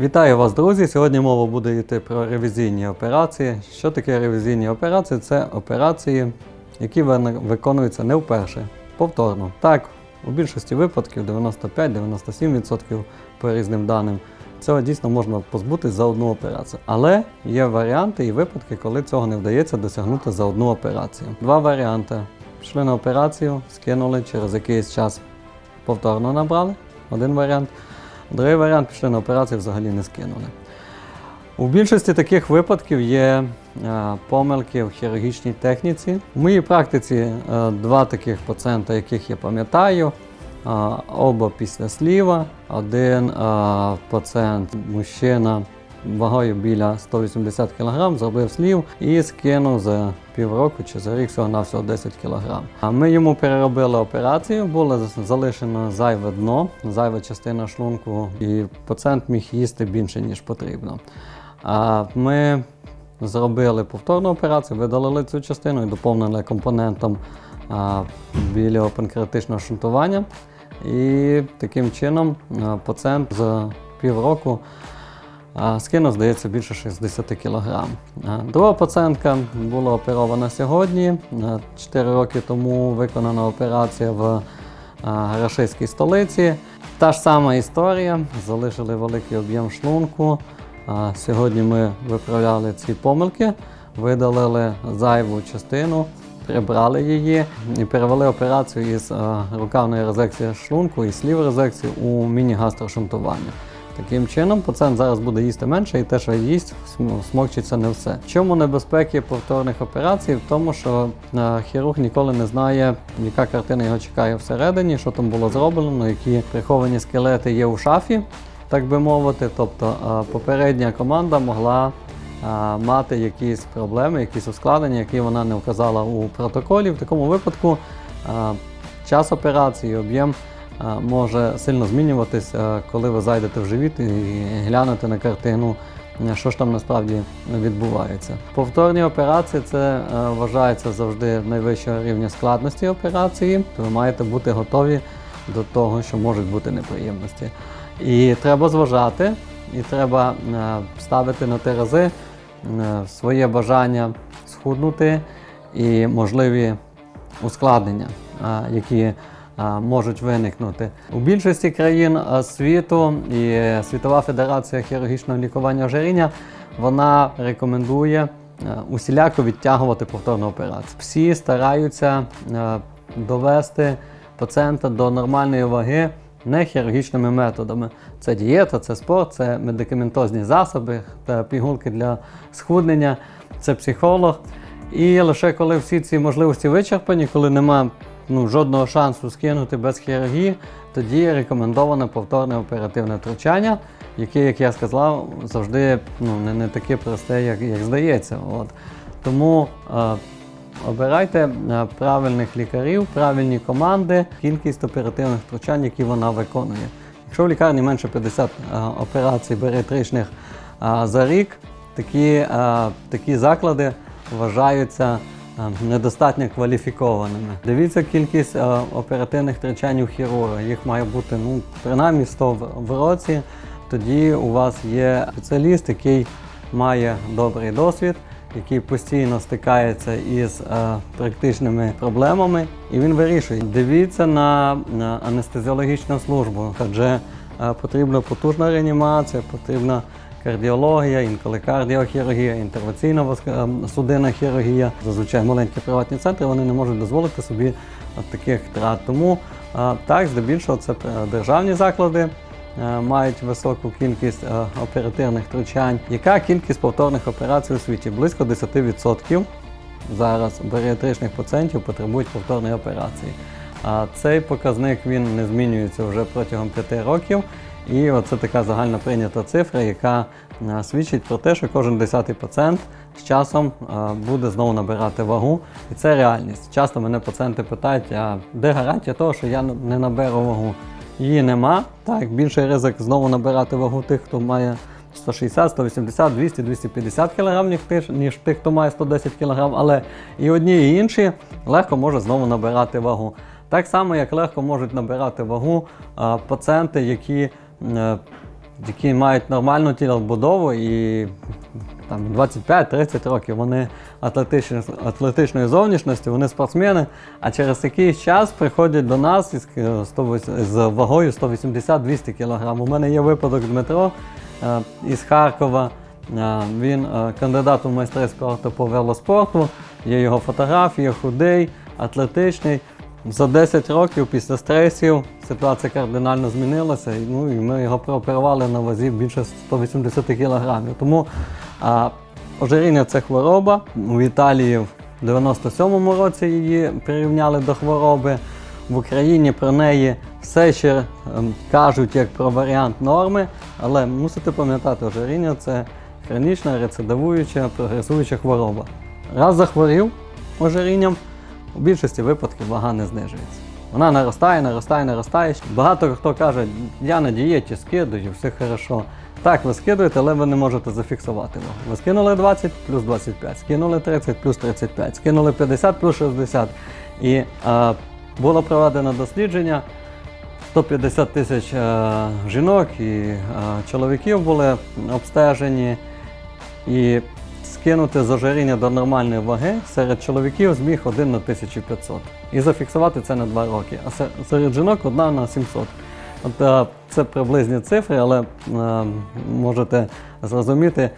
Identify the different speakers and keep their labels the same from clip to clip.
Speaker 1: Вітаю вас, друзі! Сьогодні мова буде йти про ревізійні операції. Що таке ревізійні операції? Це операції, які виконуються не вперше, повторно. Так, у більшості випадків 95-97% по різним даним. Цього дійсно можна позбутись за одну операцію. Але є варіанти і випадки, коли цього не вдається досягнути за одну операцію. Два варіанти. Пішли на операцію, скинули, через якийсь час повторно набрали. Один варіант. Другий варіант пішли на операцію, взагалі не скинули. У більшості таких випадків є е, помилки в хірургічній техніці. В моїй практиці е, два таких пацієнта, яких я пам'ятаю. е, Оба після сліва. Один пацієнт, мужчина вагою біля 180 кг, зробив слів і скинув за півроку чи за рік всього на всього 10 кг. А ми йому переробили операцію, було залишено зайве дно, зайва частина шлунку, і пацієнт міг їсти більше, ніж потрібно. А ми зробили повторну операцію, видалили цю частину і доповнили компонентом білого панкреатичного шунтування. І таким чином пацієнт за півроку а, скинув, здається, більше 60 кг. Друга пацієнтка була оперована сьогодні. 4 роки тому виконана операція в рашистській столиці. Та ж сама історія. Залишили великий об'єм шлунку. Сьогодні ми виправляли ці помилки, видалили зайву частину, прибрали її і перевели операцію із рукавної резекції шлунку і слів резекції у міні-гастрошунтування. Таким чином, пацієнт зараз буде їсти менше, і те, що їсть, см- смокчиться не все. В чому небезпеки повторних операцій? В тому, що е, хірург ніколи не знає, яка картина його чекає всередині, що там було зроблено, які приховані скелети є у шафі, так би мовити. Тобто е, попередня команда могла е, мати якісь проблеми, якісь ускладнення, які вона не вказала у протоколі. В такому випадку час операції, об'єм може сильно змінюватись, е, коли ви зайдете в живіт і глянете на картину, е, що ж там насправді відбувається. Повторні операції це е, вважається завжди найвищого рівня складності операції. Ви маєте бути готові до того, що можуть бути неприємності. І треба зважати, і треба е, ставити на ті рази е, своє бажання схуднути і можливі ускладнення, які можуть виникнути. У більшості країн світу і Світова Федерація хірургічного лікування ожиріння вона рекомендує усіляко відтягувати повторну операцію. Всі стараються довести пацієнта до нормальної ваги не хірургічними методами. Це дієта, це спорт, це медикаментозні засоби, та пігулки для схуднення, це психолог. І лише коли всі ці можливості вичерпані, коли нема ну, жодного шансу скинути без хірургії, тоді рекомендоване повторне оперативне втручання, яке, як я сказав, завжди ну, не, не таке просте, як, як здається. От. Тому е, обирайте е, правильних лікарів, правильні команди, кількість оперативних втручань, які вона виконує. Якщо в лікарні менше 50 е, операцій баріатричних е, за рік, такі, такі заклади вважаються недостатньо кваліфікованими. Дивіться кількість е, оперативних втручань у хірурга. Їх має бути ну, принаймні 100 в- в році. Тоді у вас є спеціаліст, який має добрий досвід, який постійно стикається із е, практичними проблемами, і він вирішує. Дивіться на, на анестезіологічну службу, адже е, потрібна потужна реанімація, потрібна кардіологія, інколи кардіохірургія, інтервенційна ем, судинна хірургія. Зазвичай маленькі приватні центри вони не можуть дозволити собі таких втрат. Тому е, так, здебільшого, це е, державні заклади. е, Мають високу кількість е, оперативних втручань. Яка кількість повторних операцій у світі? Близько 10% зараз баріатричних пацієнтів потребують повторної операції. А цей показник він не змінюється вже протягом 5 років. І оце така загальна прийнята цифра, яка е, свідчить про те, що кожен десятий пацієнт з часом е, буде знову набирати вагу. І це реальність. Часто мене пацієнти питають, а де гарантія того, що я не наберу вагу? Її нема. Так, більший ризик знову набирати вагу тих, хто має 160, 180, 200, 250 кг, ніж тих, хто має 110 кг, але і одні, і інші легко може знову набирати вагу. Так само, як легко можуть набирати вагу а, пацієнти, які е, які мають нормальну тілобудову і там 25-30 років вони атлетичні, атлетичної зовнішності, вони спортсмени, а через якийсь час приходять до нас із, е, 108 з вагою 180-200 кг. У мене є випадок Дмитро е, із Харкова. Е, Він е, кандидат у майстри спорту по велоспорту, є його фотографії, худий, атлетичний. За 10 років після стресів ситуація кардинально змінилася. Ну, і ми його прооперували на вазі більше 180 кг. Тому а, ожиріння це хвороба. У Італії в 97-му році її прирівняли до хвороби. В Україні про неї все ще ем, кажуть як про варіант норми, але мусите пам'ятати, ожиріння це хронічна, рецидивуюча, прогресуюча хвороба. Раз захворів ожирінням, у більшості випадків вага не знижується. Вона наростає, наростає, наростає. Багато хто каже, я на дієті скидую, все хорошо. Так, ви скидуєте, але ви не можете зафіксувати вагу. Ви скинули 20 плюс 25, скинули 30 плюс 35, скинули 50 плюс 60. І е, було проведено дослідження. 150 тисяч е, жінок і е, чоловіків були обстежені. І скинути з до нормальної ваги серед чоловіків зміг 1 на 1500. І зафіксувати це на 2 роки. А се- серед жінок 1 на 700. От е, це приблизні цифри, але е, можете зрозуміти,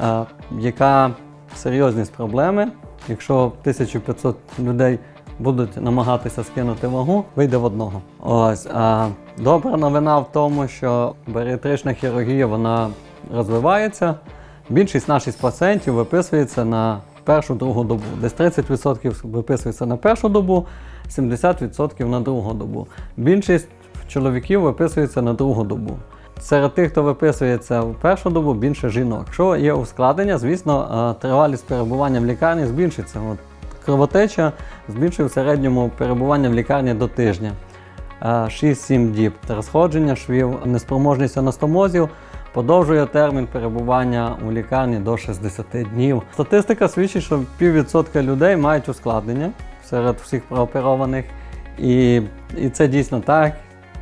Speaker 1: е, яка серйозність проблеми. Якщо 1500 людей будуть намагатися скинути вагу, вийде в одного. Ось а добра новина в тому, що баріатрична хірургія вона розвивається. Більшість наших пацієнтів виписується на першу другу добу. Десь 30% виписується на першу добу, 70% на другу добу. Більшість чоловіків виписується на другу добу. Серед тих, хто виписується в першу добу, більше жінок. Якщо є ускладнення, звісно, е, тривалість перебування в лікарні збільшиться. От кровотеча збільшує в середньому перебування в лікарні до тижня. Е, 6-7 діб. Розходження швів, неспроможність анастомозів подовжує термін перебування у лікарні до 60 днів. Статистика свідчить, що піввідсотка людей мають ускладнення серед всіх прооперованих. І, і це дійсно так.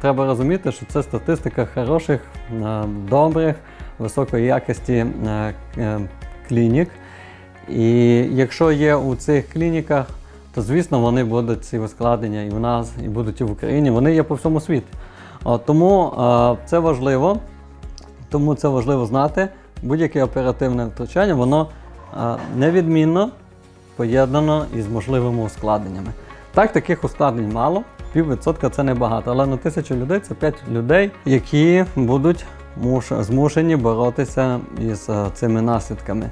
Speaker 1: Треба розуміти, що це статистика хороших, е, добрих, високої якості е, е, клінік. І якщо є у цих клініках, то звісно вони будуть ці ускладнення і в нас, і будуть і в Україні. Вони є по всьому світу. Тому це важливо. Тому це важливо знати. Будь-яке оперативне втручання, воно невідмінно поєднано із можливими ускладненнями. Так, таких ускладнень мало, піввідсотка це небагато, але на тисячу людей це 5 людей, які будуть змушені боротися із цими наслідками.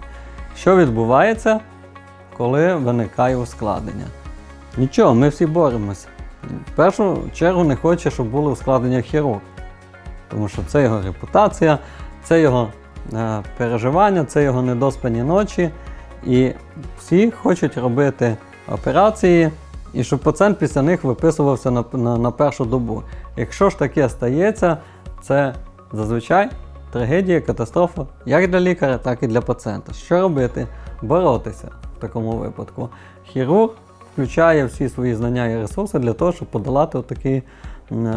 Speaker 1: Що відбувається, коли виникає ускладнення? Нічого, ми всі боремося. В першу чергу не хоче, щоб були ускладнення хірург. Тому що це його репутація, це його е, переживання, це його недоспані ночі. І всі хочуть робити операції, і щоб пацієнт після них виписувався на, на, на першу добу. Якщо ж таке стається, це зазвичай трагедія, катастрофа як для лікаря, так і для пацієнта. Що робити? Боротися в такому випадку. Хірург включає всі свої знання і ресурси для того, щоб подолати такий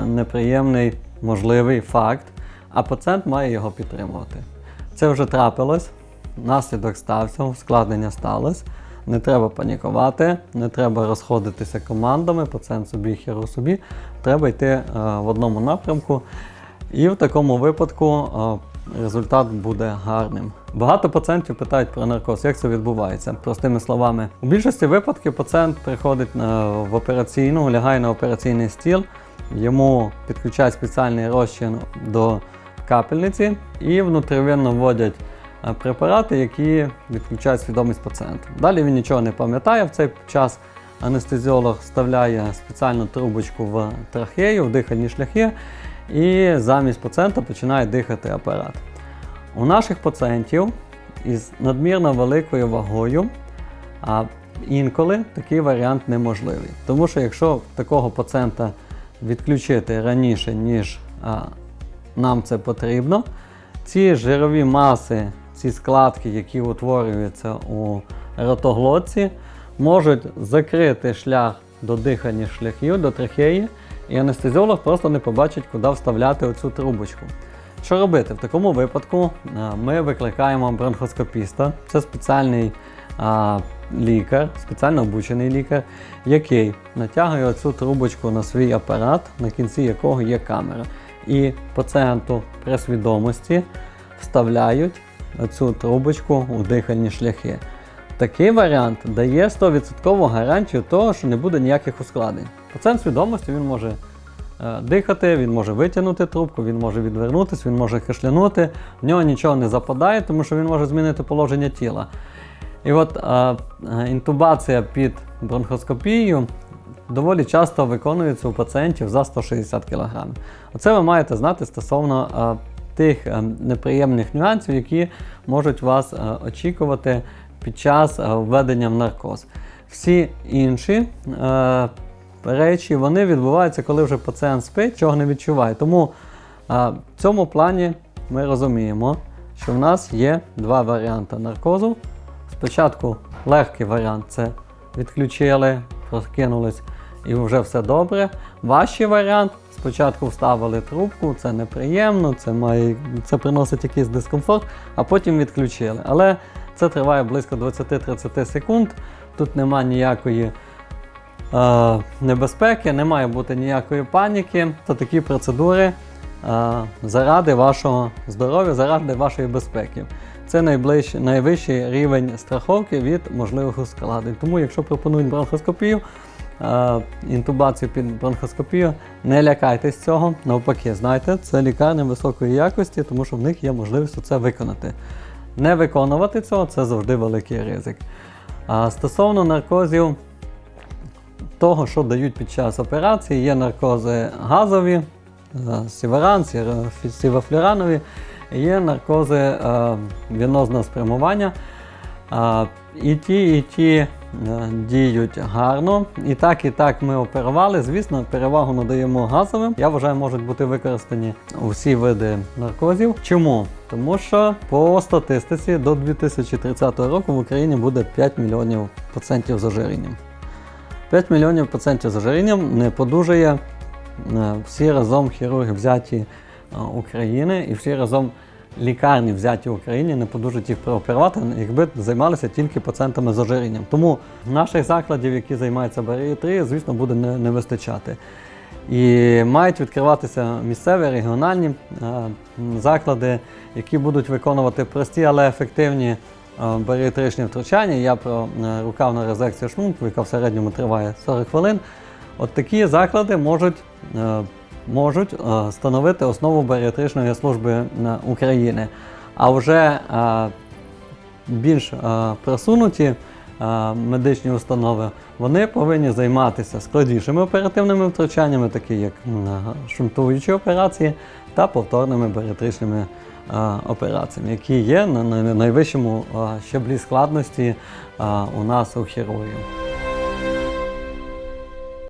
Speaker 1: неприємний можливий факт, а пацієнт має його підтримувати. Це вже трапилось, наслідок стався, ускладнення сталося. Не треба панікувати, не треба розходитися командами, пацієнт собі, хірург собі. Треба йти е, в одному напрямку. І в такому випадку е, результат буде гарним. Багато пацієнтів питають про наркоз, як це відбувається. Простими словами, у більшості випадків пацієнт приходить на, в операційну, лягає на операційний стіл, йому підключають спеціальний розчин до капельниці і внутрівенно вводять е, препарати, які відключають свідомість пацієнта. Далі він нічого не пам'ятає в цей час. Анестезіолог вставляє спеціальну трубочку в трахею, в дихальні шляхи, і замість пацієнта починає дихати апарат. У наших пацієнтів із надмірно великою вагою, інколи такий варіант неможливий. Тому що якщо такого пацієнта відключити раніше, ніж нам це потрібно, ці жирові маси, ці складки, які утворюються у ротоглотці, можуть закрити шлях до дихальних шляхів, до трахеї, і анестезіолог просто не побачить, куди вставляти оцю трубочку. Що робити? В такому випадку е, ми викликаємо бронхоскопіста. Це спеціальний лікар, спеціально обучений лікар, який натягує оцю трубочку на свій апарат, на кінці якого є камера. І пацієнту при свідомості вставляють цю трубочку у дихальні шляхи. Такий варіант дає 100% гарантію того, що не буде ніяких ускладнень. Пацієнт свідомості він може е, дихати, він може витягнути трубку, він може відвернутися, він може кашлянути, в нього нічого не западає, тому що він може змінити положення тіла. І от е, інтубація під бронхоскопією доволі часто виконується у пацієнтів за 160 кг. Оце ви маєте знати стосовно е, тих е, неприємних нюансів, які можуть вас е, очікувати під час е, введення в наркоз. Всі інші е, речі вони відбуваються, коли вже пацієнт спить, чого не відчуває. Тому е, в цьому плані ми розуміємо, що в нас є два варіанти наркозу. Спочатку легкий варіант це відключили, прокинулись і вже все добре. Важчий варіант спочатку вставили трубку, це неприємно, це, має, це приносить якийсь дискомфорт, а потім відключили. Але це триває близько 20-30 секунд. Тут нема ніякої е, небезпеки, не має бути ніякої паніки. Це такі процедури е, заради вашого здоров'я, заради вашої безпеки. Це найвищий рівень страховки від можливих ускладнень. Тому, якщо пропонують бронхоскопію, е, інтубацію під бронхоскопію, не лякайтесь цього. Навпаки, знайте, це лікарня високої якості, тому що в них є можливість це виконати. Не виконувати цього це завжди великий ризик. А стосовно наркозів, того, що дають під час операції, є наркози газові, е, сіверан, сівафлюранові, є наркози е, венозного спрямування. А, І ті, і ті е, діють гарно. І так, і так ми оперували. Звісно, перевагу надаємо газовим. Я вважаю, можуть бути використані усі види наркозів. Чому? Тому що по статистиці до 2030 року в Україні буде 5 мільйонів пацієнтів з ожирінням. 5 мільйонів пацієнтів з ожирінням не подужає е, всі разом хірурги взяті е, України і всі разом лікарні взяті в Україні не подужать їх прооперувати, якби займалися тільки пацієнтами з ожирінням. Тому наших закладів, які займаються баріатрією, звісно, буде не, не вистачати. І мають відкриватися місцеві регіональні е, заклади, які будуть виконувати прості, але ефективні е, баріатричні втручання. Я про е, рукавну резекцію шлунку, яка в середньому триває 40 хвилин. От такі заклади можуть, е, можуть е, становити основу баріатричної служби е, України. А вже е, більш просунуті медичні установи, вони повинні займатися складнішими оперативними втручаннями, такі як шунтуючі операції та повторними баріатричними операціями, які є на, на найвищому щаблі складності у нас у хірургії.